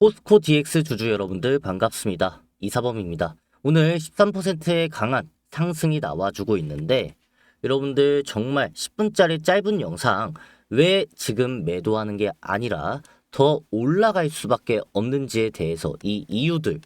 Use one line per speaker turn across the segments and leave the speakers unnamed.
포스코 DX 주주 여러분들 반갑습니다. 이사범입니다. 오늘 13%의 강한 상승이 나와주고 있는데 여러분들 정말 10분짜리 짧은 영상 왜 지금 매도하는 게 아니라 더 올라갈 수밖에 없는지에 대해서 이 이유들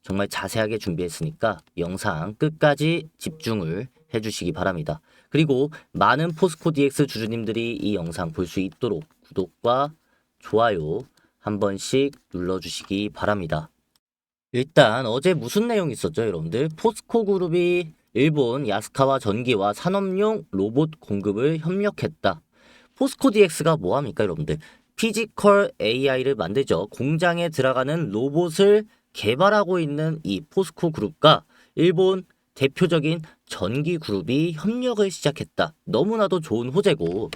정말 자세하게 준비했으니까 영상 끝까지 집중을 해주시기 바랍니다. 그리고 많은 포스코 DX 주주님들이 이 영상 볼 수 있도록 구독과 좋아요 한 번씩 눌러주시기 바랍니다. 일단 어제 무슨 내용이 있었죠, 여러분들? 포스코 그룹이 일본 야스카와 전기와 산업용 로봇 공급을 협력했다. 포스코 DX가 뭐합니까, 여러분들? 피지컬 AI를 만들죠. 공장에 들어가는 로봇을 개발하고 있는 이 포스코 그룹과 일본 대표적인 전기 그룹이 협력을 시작했다. 너무나도 좋은 호재고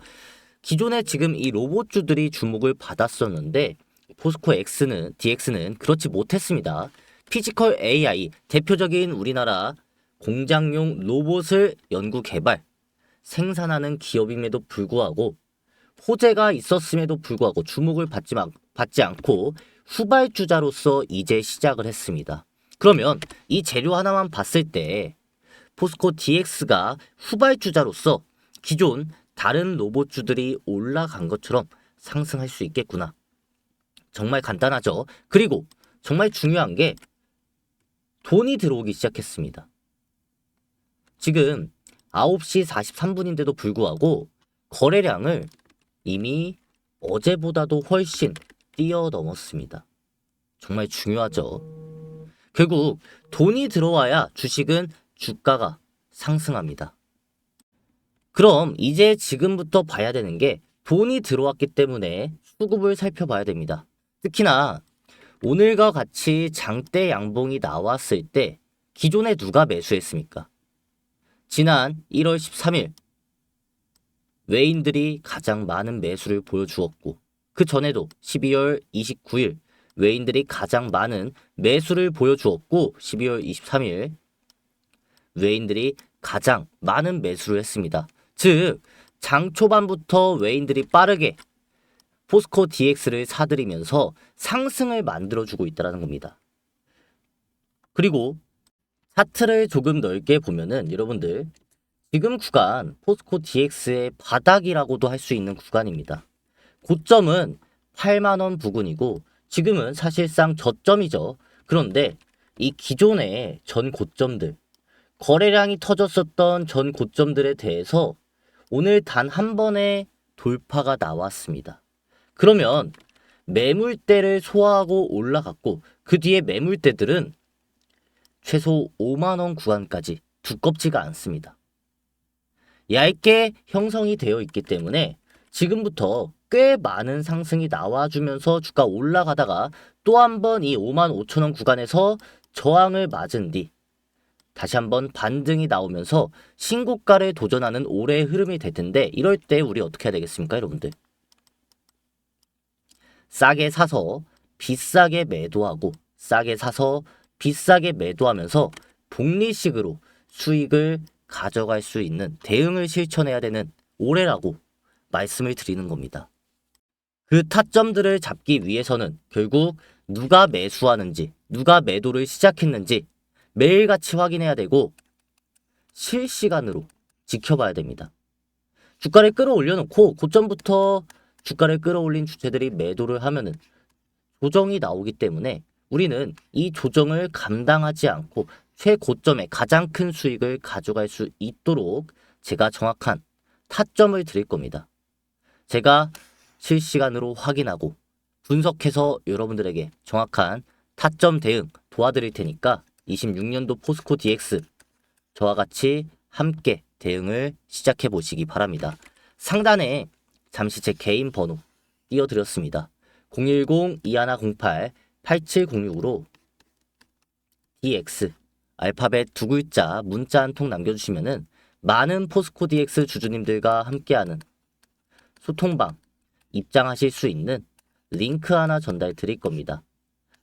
기존에 지금 이 로봇주들이 주목을 받았었는데 포스코 X는 DX는 그렇지 못했습니다. 피지컬 AI 대표적인 우리나라 공장용 로봇을 연구 개발 생산하는 기업임에도 불구하고 호재가 있었음에도 불구하고 주목을 받지, 마- 받지 않고 후발주자로서 이제 시작을 했습니다. 그러면 이 재료 하나만 봤을 때 포스코 DX가 후발주자로서 기존 다른 로봇주들이 올라간 것처럼 상승할 수 있겠구나. 정말 간단하죠. 그리고 정말 중요한 게 돈이 들어오기 시작했습니다. 지금 9시 43분인데도 불구하고 거래량을 이미 어제보다도 훨씬 뛰어넘었습니다. 정말 중요하죠. 결국 돈이 들어와야 주식은 주가가 상승합니다. 그럼 이제 지금부터 봐야 되는 게 돈이 들어왔기 때문에 수급을 살펴봐야 됩니다. 특히나 오늘과 같이 장대 양봉이 나왔을 때 기존에 누가 매수했습니까? 지난 1월 13일 외인들이 가장 많은 매수를 보여주었고 그 전에도 12월 29일 외인들이 가장 많은 매수를 보여주었고 12월 23일 외인들이 가장 많은 매수를 했습니다. 즉, 장 초반부터 외인들이 빠르게 포스코 DX를 사들이면서 상승을 만들어주고 있다는 겁니다. 그리고 차트를 조금 넓게 보면은 여러분들 지금 구간 포스코 DX의 바닥이라고도 할 수 있는 구간입니다. 고점은 8만원 부근이고 지금은 사실상 저점이죠. 그런데 이 기존의 전 고점들 거래량이 터졌었던 전 고점들에 대해서 오늘 단 한 번의 돌파가 나왔습니다. 그러면 매물대를 소화하고 올라갔고 그 뒤에 매물대들은 최소 5만원 구간까지 두껍지가 않습니다. 얇게 형성이 되어 있기 때문에 지금부터 꽤 많은 상승이 나와주면서 주가 올라가다가 또 한 번 이 5만 5천원 구간에서 저항을 맞은 뒤 다시 한번 반등이 나오면서 신고가를 도전하는 올해의 흐름이 될 텐데 이럴 때 우리 어떻게 해야 되겠습니까 여러분들 싸게 사서 비싸게 매도하고 싸게 사서 비싸게 매도하면서 복리식으로 수익을 가져갈 수 있는 대응을 실천해야 되는 올해라고 말씀을 드리는 겁니다. 그 타점들을 잡기 위해서는 결국 누가 매수하는지, 누가 매도를 시작했는지 매일같이 확인해야 되고 실시간으로 지켜봐야 됩니다. 주가를 끌어올려 놓고 고점부터 주가를 끌어올린 주체들이 매도를 하면은 조정이 나오기 때문에 우리는 이 조정을 감당하지 않고 최고점에 가장 큰 수익을 가져갈 수 있도록 제가 정확한 타점을 드릴 겁니다. 제가 실시간으로 확인하고 분석해서 여러분들에게 정확한 타점 대응 도와드릴 테니까 26년도 포스코 DX 저와 같이 함께 대응을 시작해 보시기 바랍니다. 상단에 잠시 제 개인 번호 띄워드렸습니다. 010-2108-8706으로 DX 알파벳 두 글자 문자 한 통 남겨주시면은 많은 포스코 DX 주주님들과 함께하는 소통방 입장하실 수 있는 링크 하나 전달 드릴 겁니다.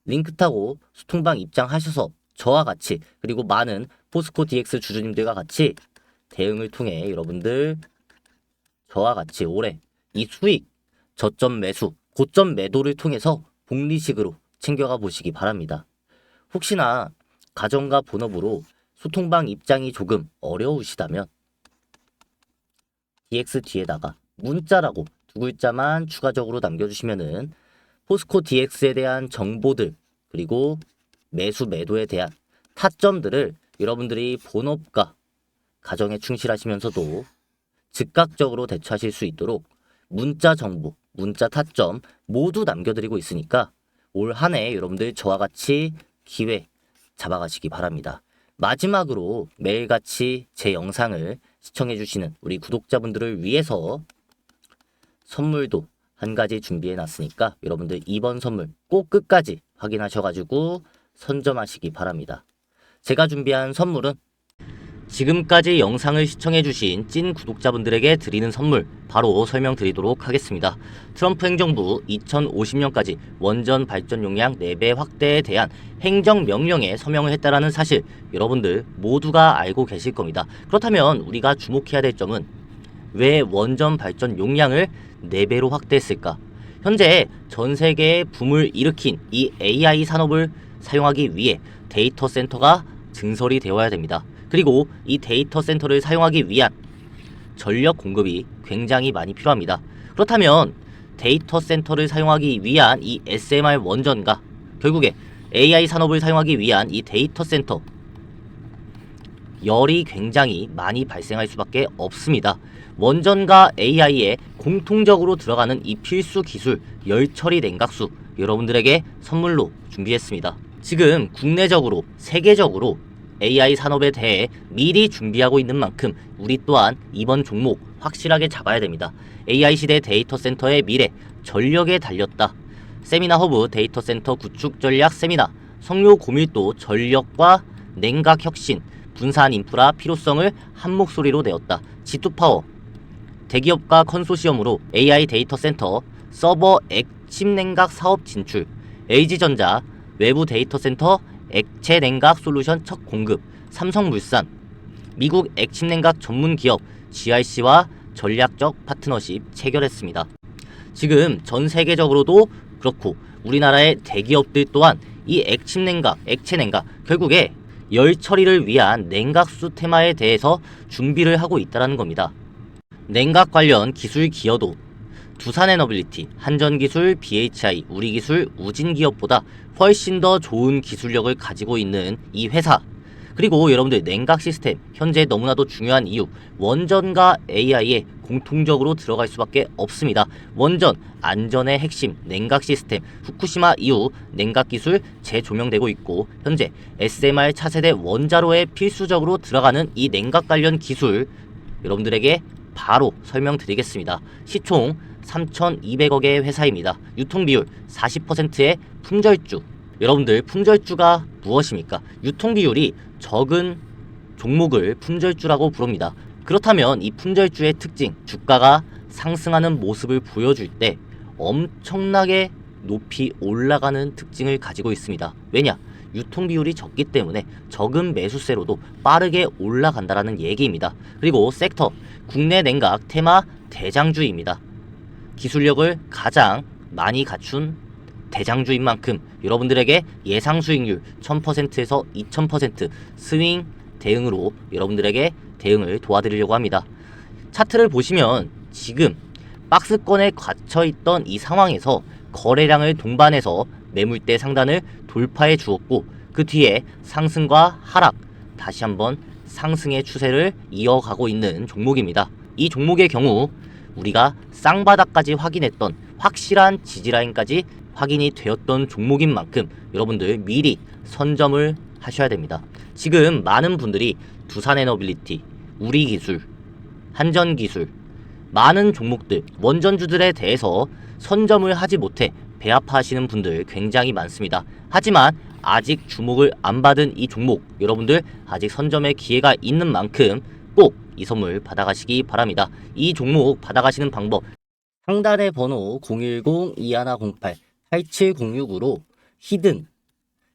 링크 타고 소통방 입장하셔서 저와 같이 그리고 많은 포스코 DX 주주님들과 같이 대응을 통해 여러분들 저와 같이 올해 이 수익 저점 매수 고점 매도를 통해서 복리식으로 챙겨가 보시기 바랍니다. 혹시나 가정과 본업으로 소통방 입장이 조금 어려우시다면 DX 뒤에다가 문자라고 두 글자만 추가적으로 남겨주시면은 포스코 DX에 대한 정보들 그리고 매수 매도에 대한 타점들을 여러분들이 본업과 가정에 충실하시면서도 즉각적으로 대처하실 수 있도록 문자 정보, 문자 타점 모두 남겨드리고 있으니까 올 한 해 여러분들 저와 같이 기회 잡아가시기 바랍니다. 마지막으로 매일같이 제 영상을 시청해주시는 우리 구독자분들을 위해서 선물도 한 가지 준비해 놨으니까 여러분들 이번 선물 꼭 끝까지 확인하셔가지고 선점하시기 바랍니다. 제가 준비한 선물은 지금까지 영상을 시청해주신 찐 구독자분들에게 드리는 선물 바로 설명드리도록 하겠습니다. 트럼프 행정부 2050년까지 원전 발전 용량 4배 확대에 대한 행정명령에 서명을 했다라는 사실 여러분들 모두가 알고 계실 겁니다. 그렇다면 우리가 주목해야 될 점은 왜 원전 발전 용량을 4배로 확대했을까? 현재 전 세계에 붐을 일으킨 이 AI 산업을 사용하기 위해 데이터 센터가 증설이 되어야 됩니다. 그리고 이 데이터 센터를 사용하기 위한 전력 공급이 굉장히 많이 필요합니다. 그렇다면 데이터 센터를 사용하기 위한 이 SMR 원전과 결국에 AI 산업을 사용하기 위한 이 데이터 센터 열이 굉장히 많이 발생할 수밖에 없습니다. 원전과 AI에 공통적으로 들어가는 이 필수 기술 열 처리 냉각수 여러분들에게 선물로 준비했습니다. 지금 국내적으로 세계적으로 AI 산업에 대해 미리 준비하고 있는 만큼 우리 또한 이번 종목 확실하게 잡아야 됩니다. AI 시대 데이터 센터의 미래 전력에 달렸다. 세미나 허브 데이터 센터 구축 전략 세미나 성료 고밀도 전력과 냉각 혁신 분산 인프라 필요성을 한 목소리로 내었다. G2파워 대기업과 컨소시엄으로 AI 데이터 센터 서버 액침 냉각 사업 진출 LG전자 외부 데이터 센터 액체 냉각 솔루션 첫 공급 삼성물산 미국 액침 냉각 전문 기업 GRC와 전략적 파트너십 체결했습니다. 지금 전 세계적으로도 그렇고 우리나라의 대기업들 또한 이 액침 냉각, 액체 냉각 결국에 열 처리를 위한 냉각수 테마에 대해서 준비를 하고 있다는 겁니다. 냉각 관련 기술 기여도 두산에너빌리티, 한전기술, BHI, 우리기술, 우진기업보다 훨씬 더 좋은 기술력을 가지고 있는 이 회사. 그리고 여러분들 냉각 시스템 현재 너무나도 중요한 이유 원전과 AI에 공통적으로 들어갈 수밖에 없습니다. 원전 안전의 핵심 냉각 시스템 후쿠시마 이후 냉각 기술 재조명되고 있고 현재 SMR 차세대 원자로에 필수적으로 들어가는 이 냉각 관련 기술 여러분들에게 바로 설명드리겠습니다. 시총 3,200억의 회사입니다. 유통 비율 40%의 품절주. 여러분들 품절주가 무엇입니까? 유통 비율이 적은 종목을 품절주라고 부릅니다. 그렇다면 이 품절주의 특징, 주가가 상승하는 모습을 보여줄 때 엄청나게 높이 올라가는 특징을 가지고 있습니다. 왜냐? 유통 비율이 적기 때문에 적은 매수세로도 빠르게 올라간다라는 얘기입니다. 그리고 섹터, 국내 냉각 테마 대장주입니다. 기술력을 가장 많이 갖춘 대장주인 만큼 여러분들에게 예상 수익률 1000%에서 2000% 스윙 대응으로 여러분들에게 대응을 도와드리려고 합니다. 차트를 보시면 지금 박스권에 갇혀 있던 이 상황에서 거래량을 동반해서 매물대 상단을 돌파해 주었고 그 뒤에 상승과 하락 다시 한번 상승의 추세를 이어가고 있는 종목입니다. 이 종목의 경우 우리가 쌍바닥까지 확인했던 확실한 지지라인까지 확인이 되었던 종목인 만큼 여러분들 미리 선점을 하셔야 됩니다. 지금 많은 분들이 두산에너빌리티, 우리기술, 한전기술, 많은 종목들, 원전주들에 대해서 선점을 하지 못해 배아파하시는 분들 굉장히 많습니다. 하지만 아직 주목을 안 받은 이 종목 여러분들 아직 선점의 기회가 있는 만큼 꼭 이 선물 받아가시기 바랍니다. 이 종목 받아가시는 방법 상단의 번호 010-2108-8706으로 히든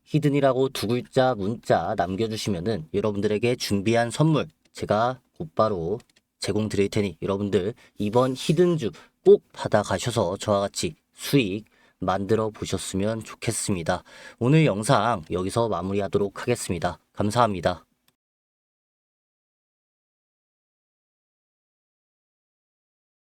히든이라고 두 글자 문자 남겨주시면은 여러분들에게 준비한 선물 제가 곧바로 제공 드릴 테니 여러분들 이번 히든주 꼭 받아가셔서 저와 같이 수익 만들어 보셨으면 좋겠습니다. 오늘 영상 여기서 마무리하도록 하겠습니다. 감사합니다.